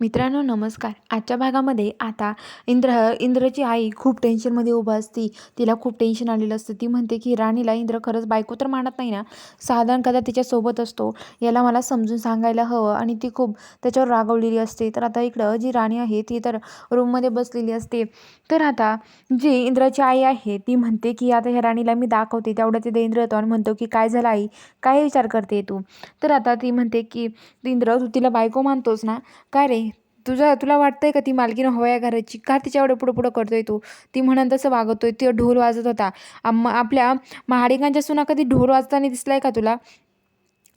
मित्रांनो नमस्कार. आजच्या भागामध्ये आता इंद्र इंद्रची आई खूप टेन्शनमध्ये उभा असती तिला खूप टेन्शन आलेलं असतं. ती म्हणते की राणीला इंद्र खरंच बायको तर मानत नाही ना? साधारण कदा तिच्यासोबत असतो याला मला समजून सांगायला हवं. आणि ती खूप त्याच्यावर रागवलेली असते. तर आता इकडं जी राणी आहे ती तर रूममध्ये बसलेली असते. तर आता जी इंद्राची आई आहे ती म्हणते की आता ह्या राणीला मी दाखवते तेवढं तिथे इंद्र येतो. आणि म्हणतो की काय झालं आई? काय विचार करते तू? तर आता ती म्हणते की इंद्र तू तिला बायको मानतोस ना? काय रे? तुझं तुला वाटतंय का ती मालकीनं हव्या घराची? का तिच्या एवढं पुढं पुढं करतोय तू? ती म्हणून तसं वागवतोय तो ढोल वाजत होता. आम आपल्या महाडिकांच्या सुना कधी ढोल वाजताना दिसलाय का तुला?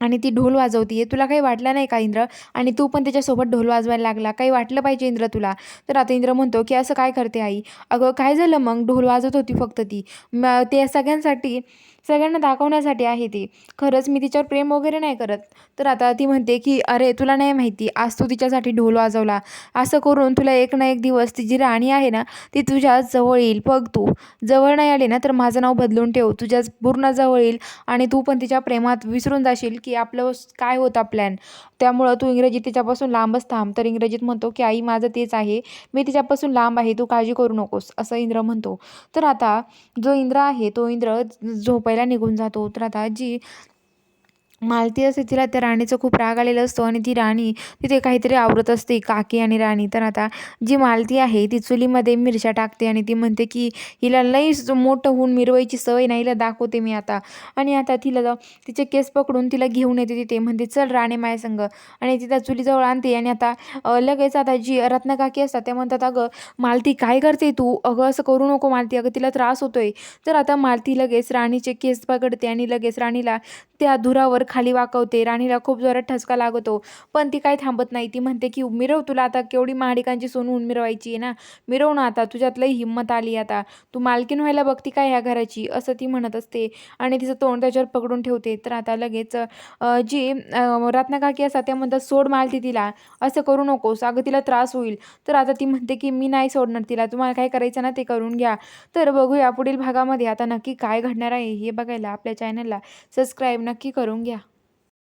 आणि ती ढोल वाजवतीये. तुला काही वाटलं नाही का इंद्र? आणि तू पण त्याच्यासोबत ढोल वाजवायला लागला. काही वाटलं पाहिजे इंद्र तुला? तर आता इंद्र म्हणतो की असं काय करते आई? अगं काय झालं मग? ढोल वाजवत होती फक्त ती. म ते सगळ्यांसाठी सगळ्यांना दाखवण्यासाठी आहे ती. खरंच मी तिच्यावर प्रेम वगैरे नाही करत. तर आता ती म्हणते की अरे तुला नाही माहिती. आज तू तिच्यासाठी ढोल वाजवला. असं करून तुला एक ना एक दिवस ती जी राणी आहे ना ती तुझ्या जवळ येईल. बघ तू. जवळ नाही आली ना तर माझं नाव बदलून ठेव. तुझ्या पूर्ण जवळ येईल आणि तू पण तिच्या प्रेमात विसरून जाशील की की आपलं काय होता प्लॅन त्यामुळं तू इंग्रजी तिच्यापासून लांबच थांब. तर इंग्रजीत म्हणतो की आई माझं तेच आहे. मी तिच्यापासून लांब आहे. तू काळजी करू नकोस. असं इंद्र म्हणतो. तर आता जो इंद्र आहे तो इंद्र झोपायला निघून जातो. तर आता जी मालती असते तिला त्या राणीचं खूप राग आलेला असतो आणि ती राणी तिथे काहीतरी आवरत असते काकी आणि राणी. तर आता जी मालती आहे ती चुलीमध्ये मिरच्या टाकते आणि ती म्हणते की हिला लईच मोठं होऊन मिरवायची सवय नाही हिला दाखवते मी आता. आणि आता तिला जाऊ तिचे केस पकडून तिला घेऊन येते तिथे. म्हणते चल राणे मायसंग आणि तिथं चुलीजवळ आणते आणि आता लगेच आता जी रत्नकाकी असतात ते म्हणतात अगं मालती काय करते तू? अगं असं करू नको मालती अगं तिला त्रास होतोय. तर आता मालती लगेच राणीचे केस पकडते आणि लगेच राणीला त्या धुरावर खाली वाकवते राणीला खूप जोरात ठसका लागतो. पण ती काय थांबत नाही. ती म्हणते की मिरव तुला आता केवढी महाडिकांची सोनून मिरवायची आहे ना? मिरव ना आता तुझ्यात लई हिंमत आली आता. तू मालकीन व्हायला बघती काय ह्या घराची? असं ती म्हणत असते. आणि तिचं तोंड त्याच्यावर पकडून ठेवते. तर आता लगेच जी अ, रत्नाकाकी असतात त्या म्हणतात सोड मालती तिला. असं करू नकोस. अगं तिला त्रास होईल. तर आता ती म्हणते की मी नाही सोडणार तिला. तुम्हाला काय करायचं ना ते करून घ्या. तर बघूया पुढील भागामध्ये आता नक्की काय घडणार आहे हे बघायला आपल्या चॅनलला सबस्क्राईब नक्की करून घ्या.